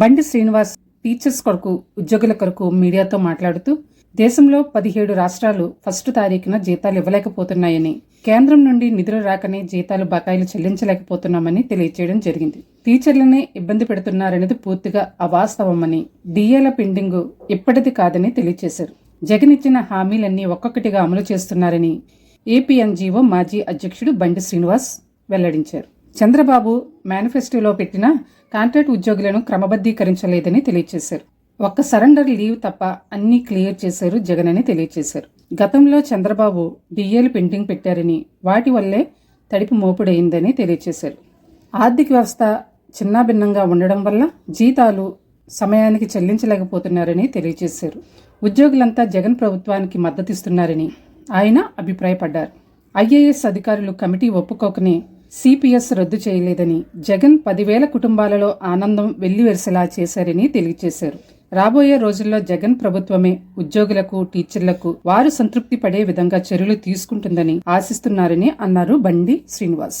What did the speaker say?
బండి శ్రీనివాస్ టీచర్స్ కొరకు ఉద్యోగుల కొరకు మీడియాతో మాట్లాడుతూ దేశంలో పదిహేడు రాష్ట్రాలు ఫస్ట్ తారీఖున జీతాలు ఇవ్వలేకపోతున్నాయని కేంద్రం నుండి నిధులు రాకనే జీతాలు బకాయిలు చెల్లించలేకపోతున్నామని తెలియజేయడం జరిగింది. టీచర్లనే ఇబ్బంది పెడుతున్నారనేది పూర్తిగా అవాస్తవమని డిఏల పెండింగ్ ఇప్పటిది కాదని తెలియజేశారు జగన్ ఇచ్చిన హామీలన్నీ ఒక్కొక్కటిగా అమలు చేస్తున్నారని ఏపీఎన్జీఓ మాజీ అధ్యక్షుడు బండి శ్రీనివాస్ వెల్లడించారు. చంద్రబాబు మేనిఫెస్టోలో పెట్టిన కాంట్రాక్ట్ ఉద్యోగులను క్రమబద్ధీకరించలేదని తెలియజేశారు ఒక్క సరెండర్ లీవ్ తప్ప అన్నీ క్లియర్ చేశారు జగన్ అని తెలియజేశారు గతంలో చంద్రబాబు డిఏలు పెండింగ్ పెట్టారని వాటి వల్లే తడిపి మోపుడైందని తెలియజేశారు ఆర్థిక వ్యవస్థ చిన్నాభిన్నంగా ఉండడం వల్ల జీతాలు సమయానికి చెల్లించలేకపోతున్నారని తెలియజేశారు ఉద్యోగులంతా జగన్ ప్రభుత్వానికి మద్దతిస్తున్నారని ఆయన అభిప్రాయపడ్డారు. ఐఏఎస్ అధికారులు కమిటీ ఒప్పుకోకనే సిపిఎస్ రద్దు చేయలేదని జగన్ పదివేల కుటుంబాలలో ఆనందం వెల్లివెరిసేలా చేశారని తెలియజేశారు. రాబోయే రోజుల్లో జగన్ ప్రభుత్వమే ఉద్యోగులకు టీచర్లకు వారు సంతృప్తి పడే విధంగా చర్యలు తీసుకుంటుందని ఆశిస్తున్నారని అన్నారు బండి శ్రీనివాస్.